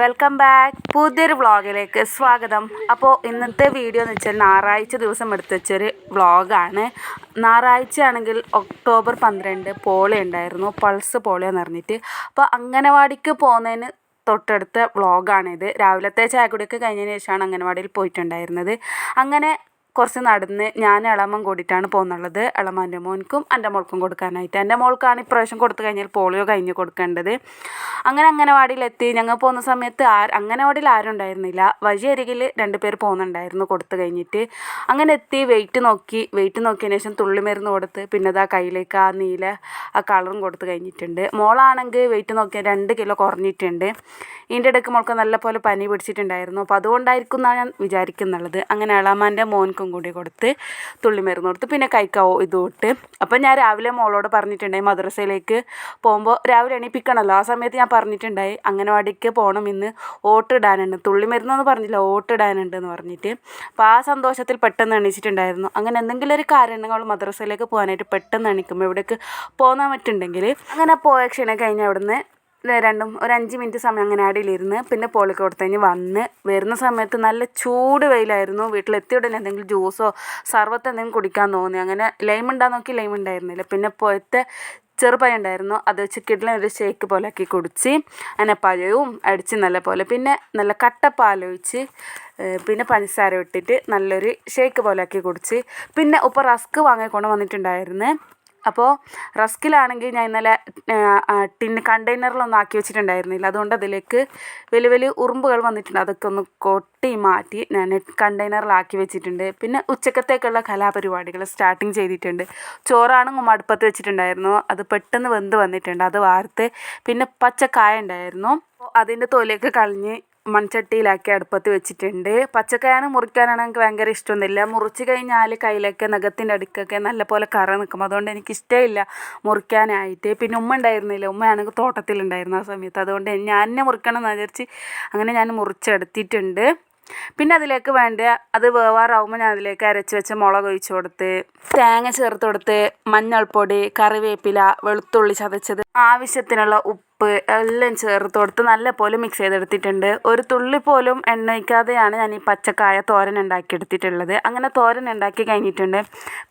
Welcome back പുതിയൊരു വ്ളോഗിലേക്ക് സ്വാഗതം. അപ്പോൾ ഇന്നത്തെ വീഡിയോ എന്ന് വെച്ചാൽ ഞായറാഴ്ച ദിവസം എടുത്ത് വെച്ചൊരു വ്ളോഗാണ് ഞായറാഴ്ച ആണെങ്കിൽ ഒക്ടോബർ പന്ത്രണ്ട് പോളിയോ ഉണ്ടായിരുന്നു. പൾസ് പോളിയോ എന്ന് പറഞ്ഞിട്ട്. അപ്പോൾ അംഗനവാടിക്ക് പോകുന്നതിന് തൊട്ടടുത്ത വ്ളോഗാണിത് രാവിലത്തെ ചായക്കുടിയൊക്കെ കഴിഞ്ഞതിന് ശേഷമാണ് അംഗനവാടിയിൽ പോയിട്ടുണ്ടായിരുന്നത്. അങ്ങനെ കുറച്ച് നടന്ന് ഞാൻ ഇളമൻ കൂടിയിട്ടാണ് പോകുന്നുള്ളത്. ഇളമാന്റെ മോൻക്കും എന്റെ മോൾക്കും കൊടുക്കാനായിട്ട്. എന്റെ മോൾക്കാണ് ഇപ്രാവശ്യം കൊടുത്തു കഴിഞ്ഞാൽ പോളിയോ കഴിഞ്ഞ് കൊടുക്കേണ്ടത്. അങ്ങനെ അംഗനവാടിയിലെത്തി. ഞങ്ങൾ പോകുന്ന സമയത്ത് ആ അംഗനവാടിയിൽ ആരും ഉണ്ടായിരുന്നില്ല. വഴിയരികിൽ രണ്ട് പേർ പോകുന്നുണ്ടായിരുന്നു കൊടുത്തു കഴിഞ്ഞിട്ട്. അങ്ങനെ എത്തി വെയിറ്റ് നോക്കി. വെയിറ്റ് നോക്കിയതിന് ശേഷം തുള്ളിമരുന്ന് കൊടുത്ത് പിന്നെ ആ കയ്യിലേക്ക് ആ നീല ആ കളറും കൊടുത്തു കഴിഞ്ഞിട്ടുണ്ട്. മോളാണെങ്കിൽ വെയിറ്റ് നോക്കിയാൽ രണ്ട് കിലോ കുറഞ്ഞിട്ടുണ്ട്. ഇതിന്റെ ഇടയ്ക്ക് മോൾക്ക് നല്ലപോലെ പനി പിടിച്ചിട്ടുണ്ടായിരുന്നു. അപ്പോൾ അതുകൊണ്ടായിരിക്കും എന്നാണ് ഞാൻ വിചാരിക്കുന്നുള്ളത്. അങ്ങനെ ഇളമാന്റെ മോൻക്കും കൂടി കൊടുത്ത് തുള്ളിമരുന്ന് കൊടുത്ത് പിന്നെ കഴിക്കാവോ ഇത് തൊട്ട് അപ്പം ഞാൻ രാവിലെ മോളോട് പറഞ്ഞിട്ടുണ്ടായി മദ്രസയിലേക്ക് പോകുമ്പോൾ രാവിലെ എണീപ്പിക്കണമല്ലോ ആ സമയത്ത് ഞാൻ പറഞ്ഞിട്ടുണ്ടായി അംഗനവാടിക്ക് പോകണം ഇന്ന് ഓട്ടിടാനുണ്ട് തുള്ളിമരുന്നൊന്നും പറഞ്ഞില്ല ഓട്ടിടാനുണ്ട് എന്ന് പറഞ്ഞിട്ട്. അപ്പോൾ ആ സന്തോഷത്തിൽ പെട്ടെന്ന് എണീച്ചിട്ടുണ്ടായിരുന്നു. അങ്ങനെ എന്തെങ്കിലും ഒരു കാര്യം മദ്രസയിലേക്ക് പോകാനായിട്ട് പെട്ടെന്ന് എണീക്കുമ്പോൾ എവിടേക്ക് പോകാൻ പറ്റുന്നുണ്ടെങ്കിൽ അങ്ങനെ പോയ ക്ഷീണം കഴിഞ്ഞ് അവിടുന്ന് രണ്ടും ഒരു അഞ്ച് മിനിറ്റ് സമയം അങ്ങനെ അടിയിലിരുന്ന് പിന്നെ പോളിക്ക് കൊടുത്ത് കഴിഞ്ഞ് വന്ന് വരുന്ന സമയത്ത് നല്ല ചൂട് വെയിലായിരുന്നു. വീട്ടിലെത്തിയ ഉടനെ എന്തെങ്കിലും ജ്യൂസോ സർവത്ത് എന്തെങ്കിലും കുടിക്കാൻ തോന്നി. അങ്ങനെ ലൈം നോക്കി ലൈം ഉണ്ടായിരുന്നില്ല. പിന്നെ പോയത്തെ ചെറുപഴം ഉണ്ടായിരുന്നു. അത് വെച്ച് കിഡ്ലിന് ഒരു ഷേക്ക് പോലെ ആക്കി കുടിച്ച് അങ്ങനെ പഴവും അടിച്ച് നല്ല പോലെ. പിന്നെ നല്ല കട്ടപ്പാലൊഴിച്ച് പിന്നെ പഞ്ചസാര ഇട്ടിട്ട് നല്ലൊരു ഷേക്ക് പോലെ ആക്കി കുടിച്ച്. പിന്നെ ഉപ്പ റസ്ക് വാങ്ങിക്കൊണ്ട് വന്നിട്ടുണ്ടായിരുന്നു. അപ്പോൾ റസ്കിലാണെങ്കിൽ ഞാൻ ഇന്നലെ ടിൻ കണ്ടെയ്നറിലൊന്നും ആക്കി വെച്ചിട്ടുണ്ടായിരുന്നില്ല. അതുകൊണ്ട് അതിലേക്ക് വലിയ വലിയ ഉറുമ്പുകൾ വന്നിട്ടുണ്ട്. അതൊക്കെ ഒന്ന് കൊട്ടി മാറ്റി ഞാൻ കണ്ടെയ്നറിലാക്കി വെച്ചിട്ടുണ്ട്. പിന്നെ ഉച്ചക്കത്തേക്കുള്ള കലാപരിപാടികൾ സ്റ്റാർട്ടിങ് ചെയ്തിട്ടുണ്ട്. ചോറാണ് അടുപ്പത്ത് വെച്ചിട്ടുണ്ടായിരുന്നു. അത് പെട്ടെന്ന് വെന്ത് വന്നിട്ടുണ്ട്. അത് വാർത്ത് പിന്നെ പച്ചക്കായ ഉണ്ടായിരുന്നു. അതിന്റെ തൊലിയൊക്കെ കളഞ്ഞ് മൺചട്ടിയിലാക്കി അടുപ്പത്ത് വെച്ചിട്ടുണ്ട്. പച്ചക്കായാണ് മുറിക്കാനാണ് എനിക്ക് ഭയങ്കര ഇഷ്ടമൊന്നുമില്ല. മുറിച്ച് കഴിഞ്ഞാൽ കയ്യിലൊക്കെ നഖത്തിന്റെ അടുക്കൊക്കെ നല്ലപോലെ കറ നിൽക്കും. അതുകൊണ്ട് എനിക്ക് ഇഷ്ടമില്ല മുറിക്കാനായിട്ട്. പിന്നെ ഉമ്മ ഉണ്ടായിരുന്നില്ല. ഉമ്മയാണെങ്കിൽ തോട്ടത്തിലുണ്ടായിരുന്നു ആ സമയത്ത്. അതുകൊണ്ട് ഞാൻ തന്നെ മുറിക്കണം എന്ന് വിചാരിച്ച് അങ്ങനെ ഞാൻ മുറിച്ചെടുത്തിട്ടുണ്ട്. പിന്നെ അതിലേക്ക് വേണ്ട അത് വേവാറാവുമ്പോൾ ഞാൻ അതിലേക്ക് അരച്ച് വെച്ച മുളക് ഒഴിച്ച് കൊടുത്ത് തേങ്ങ ചേർത്ത് കൊടുത്ത് മഞ്ഞൾപ്പൊടി കറിവേപ്പില വെളുത്തുള്ളി ചതച്ചത് ആവശ്യത്തിനുള്ള ഉപ്പ് എല്ലാം ചേർത്ത് കൊടുത്ത് നല്ല പോലെ മിക്സ് ചെയ്തെടുത്തിട്ടുണ്ട്. ഒരു തുള്ളി പോലും എണ്ണ ഒഴിക്കാതെയാണ് ഞാൻ ഈ പച്ചക്കായ തോരൻ ഉണ്ടാക്കിയെടുത്തിട്ടുള്ളത്. അങ്ങനെ തോരൻ ഉണ്ടാക്കി കഴിഞ്ഞിട്ടുണ്ട്.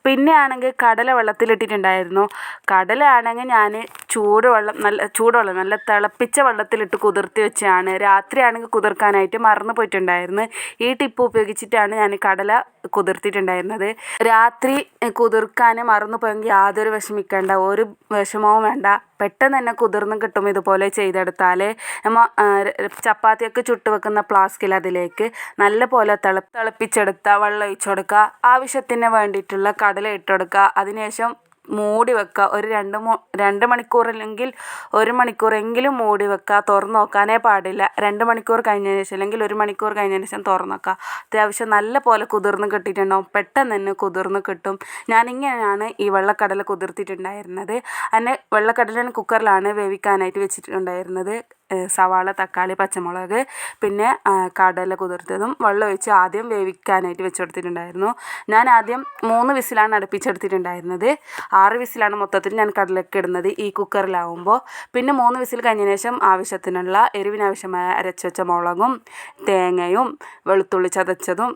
പിന്നെ ആണെങ്കിൽ കടല വെള്ളത്തിലിട്ടിട്ടുണ്ടായിരുന്നു കടല ആണെങ്കിൽ ഞാൻ ചൂടുവെള്ളം നല്ല ചൂടുവെള്ളം നല്ല തിളപ്പിച്ച വെള്ളത്തിലിട്ട് കുതിർത്തി വെച്ചാണ്. രാത്രിയാണെങ്കിൽ കുതിർക്കാനായിട്ട് മറന്നു പോയിട്ടുണ്ടായിരുന്നു. ഈ ടിപ്പ് ഉപയോഗിച്ചിട്ടാണ് ഞാൻ കടല കുതിർത്തിട്ടുണ്ടായിരുന്നത്. രാത്രി കുതിർക്കാൻ മറന്നു പോയെങ്കിൽ യാതൊരു വിഷമിക്കേണ്ട ഒരു വിഷമവും വേണ്ട. പെട്ടെന്ന് തന്നെ കുതിർന്ന് കിട്ടും ഇതുപോലെ ചെയ്തെടുത്താൽ നമ്മൾ ചപ്പാത്തിയൊക്കെ ചുട്ട് വെക്കുന്ന ഫ്ലാസ്കിൽ അതിലേക്ക് നല്ല പോലെ തിളപ്പ് തിളപ്പിച്ചെടുത്ത വെള്ളം ഒഴിച്ചു കൊടുക്കുക ആവശ്യത്തിന് വേണ്ടിയിട്ടുള്ള കടല ഇട്ട് കൊടുക്കുക അതിനുശേഷം മൂടി വെക്കുക ഒരു രണ്ട് മൂ രണ്ട് മണിക്കൂർ അല്ലെങ്കിൽ ഒരു മണിക്കൂറെങ്കിലും മൂടി വെക്കുക തുറന്ന് നോക്കാനേ പാടില്ല. രണ്ട് മണിക്കൂർ കഴിഞ്ഞതിന് ശേഷം അല്ലെങ്കിൽ ഒരു മണിക്കൂർ കഴിഞ്ഞതിന് ശേഷം തുറന്ന് നോക്കുക അത്യാവശ്യം നല്ല പോലെ കുതിർന്ന് കിട്ടിയിട്ടുണ്ടാവും പെട്ടെന്ന് തന്നെ കുതിർന്ന് കിട്ടും. ഞാനിങ്ങനെയാണ് ഈ വെള്ളക്കടല കുതിർത്തിട്ടുണ്ടായിരുന്നത്. അതിനെ വെള്ളക്കടല കുക്കറിലാണ് വേവിക്കാനായിട്ട് വെച്ചിട്ടുണ്ടായിരുന്നത്. സവാള തക്കാളി പച്ചമുളക് പിന്നെ കടല കുതിർത്തതും വെള്ളം ഒഴിച്ച് ആദ്യം വേവിക്കാനായിട്ട് വെച്ച് കൊടുത്തിട്ടുണ്ടായിരുന്നു ഞാൻ ആദ്യം മൂന്ന് വിസിലാണ് അടുപ്പിച്ചെടുത്തിട്ടുണ്ടായിരുന്നത്. ആറ് വിസിലാണ് മൊത്തത്തിൽ ഞാൻ കടലൊക്കെ ഇടുന്നത് ഈ കുക്കറിലാവുമ്പോൾ. പിന്നെ മൂന്ന് വിസിൽ കഴിഞ്ഞതിന് ശേഷം ആവശ്യത്തിനുള്ള എരിവിനാവശ്യമായ അരച്ച് വെച്ച മുളകും തേങ്ങയും വെളുത്തുള്ളി ചതച്ചതും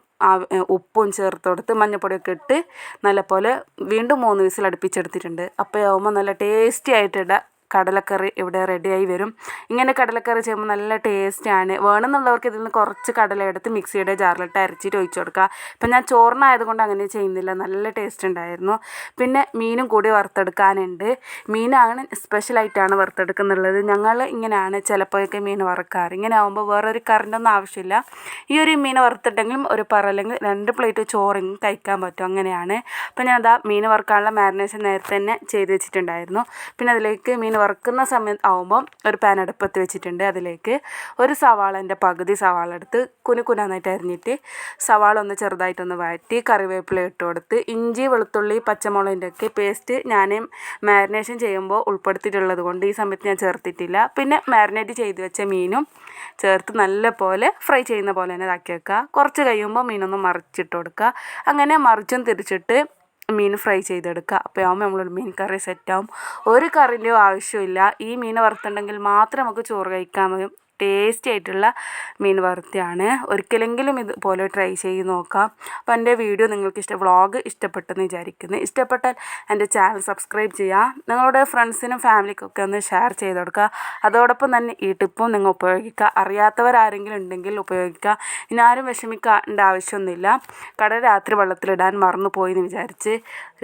ഉപ്പും ചേർത്ത് കൊടുത്ത് മഞ്ഞൾപ്പൊടിയൊക്കെ ഇട്ട് നല്ലപോലെ വീണ്ടും മൂന്ന് വിസിൽ അടുപ്പിച്ചെടുത്തിട്ടുണ്ട്. അപ്പോൾ ആവുമ്പോൾ നല്ല ടേസ്റ്റി ആയിട്ടിട കടലക്കറി ഇവിടെ റെഡിയായി വരും. ഇങ്ങനെ കടലക്കറി ചെയ്യുമ്പോൾ നല്ല ടേസ്റ്റാണ്. വേണമെന്നുള്ളവർക്ക് ഇതിൽ നിന്ന് കുറച്ച് കടല എടുത്ത് മിക്സിയുടെ ജാറിലിട്ട് അരച്ചിട്ട് ഒഴിച്ചു കൊടുക്കുക. ഇപ്പം ഞാൻ ചോറിനായതുകൊണ്ട് അങ്ങനെ ചെയ്യുന്നില്ല. നല്ല ടേസ്റ്റ് ഉണ്ടായിരുന്നു. പിന്നെ മീനും കൂടി വറുത്തെടുക്കാനുണ്ട്. മീനാണ് സ്പെഷ്യലായിട്ടാണ് വറുത്തെടുക്കുന്നുള്ളത്. ഞങ്ങൾ ഇങ്ങനെയാണ് ചിലപ്പോഴൊക്കെ മീൻ വറുക്കാറ്. ഇങ്ങനെ ആകുമ്പോൾ വേറൊരു കറണ്ടൊന്നും ആവശ്യമില്ല. ഈ ഒരു മീൻ വറുത്തിട്ടെങ്കിലും ഒരു പറ അല്ലെങ്കിൽ രണ്ട് പ്ലേറ്റ് ചോറെങ്കിലും കഴിക്കാൻ പറ്റും. അങ്ങനെയാണ്. അപ്പം ഞാൻ അതാ മീൻ വറുക്കാനുള്ള മാരിനേഷൻ നേരത്തെ തന്നെ ചെയ്ത് വെച്ചിട്ടുണ്ടായിരുന്നു. പിന്നെ അതിലേക്ക് മീൻ വറുക്കുന്ന സമയം ആവുമ്പം ഒരു പാൻ അടുപ്പത്ത് വെച്ചിട്ടുണ്ട്. അതിലേക്ക് ഒരു സവാളന്റെ പകുതി സവാള എടുത്ത് കുനുകുനാന്നായിട്ട് അരിഞ്ഞിട്ട് സവാള ഒന്ന് ചെറുതായിട്ടൊന്ന് വഴറ്റി കറിവേപ്പില ഇട്ട് കൊടുത്ത് ഇഞ്ചി വെളുത്തുള്ളി പച്ചമുളകിന്റെ ഒക്കെ പേസ്റ്റ് ഞാൻ മാരിനേഷൻ ചെയ്യുമ്പോൾ ഉൾപ്പെടുത്തിയിട്ടുള്ളത് കൊണ്ട് ഈ സമയത്ത് ഞാൻ ചേർത്തിട്ടില്ല. പിന്നെ മാരിനേറ്റ് ചെയ്ത് വെച്ച മീനും ചേർത്ത് നല്ല പോലെ ഫ്രൈ ചെയ്യുന്ന പോലെ തന്നെ ഇതാക്കി വെക്കുക. കുറച്ച് കഴിയുമ്പോൾ മീനൊന്ന് മറിച്ചിട്ട് കൊടുക്കുക. അങ്ങനെ മറിച്ചും തിരിച്ചിട്ട് മീൻ ഫ്രൈ ചെയ്തെടുക്കുക. അപ്പോൾ ആകുമ്പോൾ നമ്മളൊരു മീൻ കറി സെറ്റാവും. ഒരു കറിന്റെയും ആവശ്യമില്ല. ഈ മീൻ വറുത്തിട്ടുണ്ടെങ്കിൽ മാത്രം നമുക്ക് ചോറ് കഴിക്കാൻ ടേസ്റ്റി ആയിട്ടുള്ള മീൻ വറുത്തിയാണ്. ഒരിക്കലെങ്കിലും ഇതുപോലെ ട്രൈ ചെയ്ത് നോക്കാം. അപ്പോൾ എന്റെ വീഡിയോ നിങ്ങൾക്ക് ഇഷ്ട വ്ളോഗ് ഇഷ്ടപ്പെട്ടെന്ന് വിചാരിക്കുന്നു. ഇഷ്ടപ്പെട്ടാൽ എന്റെ ചാനൽ സബ്സ്ക്രൈബ് ചെയ്യുക നിങ്ങളുടെ ഫ്രണ്ട്സിനും ഫാമിലിക്കൊക്കെ ഒന്ന് ഷെയർ ചെയ്ത് കൊടുക്കുക. അതോടൊപ്പം തന്നെ ഈ ടിപ്പും നിങ്ങൾ ഉപയോഗിക്കുക. അറിയാത്തവരാരെങ്കിലും ഉണ്ടെങ്കിൽ ഉപയോഗിക്കുക. ഇനി ആരും വിഷമിക്കേണ്ട ആവശ്യമൊന്നുമില്ല. കട രാത്രി വെള്ളത്തിലിടാൻ മറന്നു പോയി എന്ന് വിചാരിച്ച്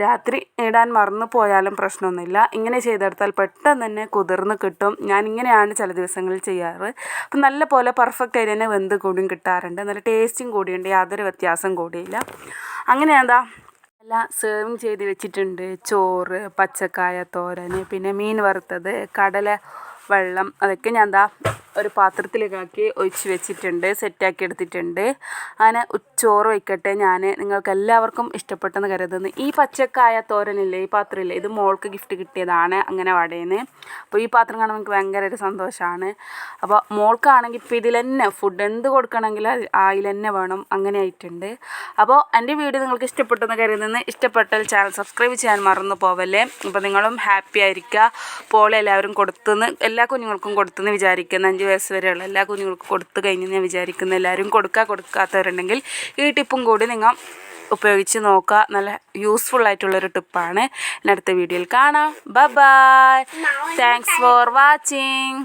രാത്രി ഇടാൻ മറന്നു പോയാലും പ്രശ്നമൊന്നുമില്ല. ഇങ്ങനെ ചെയ്തെടുത്താൽ പെട്ടെന്ന് തന്നെ കുതിർന്ന് കിട്ടും. ഞാൻ ഇങ്ങനെയാണ് ചില ദിവസങ്ങളിൽ ചെയ്യാറ്. അപ്പം നല്ല പോലെ പെർഫെക്റ്റ് ആയിട്ട് തന്നെ വെന്ത് കൂടിയും കിട്ടാറുണ്ട്. നല്ല ടേസ്റ്റും കൂടിയുണ്ട്. യാതൊരു വ്യത്യാസം കൂടിയില്ല. അങ്ങനെ എന്താ എല്ലാം സേർവ് ചെയ്ത് വെച്ചിട്ടുണ്ട്. ചോറ് പച്ചക്കായ തോരൻ പിന്നെ മീൻ വറുത്തത് കടല വെള്ളം അതൊക്കെ ഞാൻ എന്താ ഒരു പാത്രത്തിലേക്കാക്കി ഒഴിച്ച് വെച്ചിട്ടുണ്ട് സെറ്റാക്കി എടുത്തിട്ടുണ്ട്. അങ്ങനെ ചോറ് വയ്ക്കട്ടെ ഞാൻ. നിങ്ങൾക്ക് എല്ലാവർക്കും ഇഷ്ടപ്പെട്ടെന്ന് കരുതുന്നു. ഈ പച്ചക്കായ തോരനില്ലേ ഈ പാത്രമില്ലേ ഇത് മോൾക്ക് ഗിഫ്റ്റ് കിട്ടിയതാണ് അങ്ങനെ വടേന്ന്. അപ്പോൾ ഈ പാത്രം കാണുമ്പോൾ എനിക്ക് ഭയങ്കര ഒരു സന്തോഷമാണ് അപ്പോൾ മോൾക്കാണെങ്കിൽ ഇപ്പോൾ ഇതിൽ തന്നെ ഫുഡ് എന്ത് കൊടുക്കണമെങ്കിൽ അതിൽ തന്നെ വേണം. അങ്ങനെ ആയിട്ടുണ്ട്. അപ്പോൾ എന്റെ വീഡിയോ നിങ്ങൾക്ക് ഇഷ്ടപ്പെട്ടെന്ന് കരുതുന്നു. ഇഷ്ടപ്പെട്ടാൽ ചാനൽ സബ്സ്ക്രൈബ് ചെയ്യാൻ മറന്നു പോവല്ലേ. അപ്പോൾ നിങ്ങളും ഹാപ്പി ആയിരിക്കുക. പോലെ എല്ലാവരും കൊടുത്തുനിന്ന് എല്ലാ കുഞ്ഞുങ്ങൾക്കും കൊടുത്തെന്ന് വിചാരിക്കുന്ന അഞ്ച് വയസ്സ് വരെയുള്ള എല്ലാ കുഞ്ഞുങ്ങൾക്കും കൊടുത്തു കഴിഞ്ഞെന്ന് ഞാൻ വിചാരിക്കുന്നു എല്ലാവരും കൊടുക്കുക കൊടുക്കാത്തവരുണ്ടെങ്കിൽ ഈ ടിപ്പും കൂടി നിങ്ങൾ ഉപയോഗിച്ച് നോക്കുക. നല്ല യൂസ്ഫുൾ ആയിട്ടുള്ളൊരു ടിപ്പാണ്. അടുത്ത വീഡിയോയിൽ കാണാം. Bye bye thanks for watching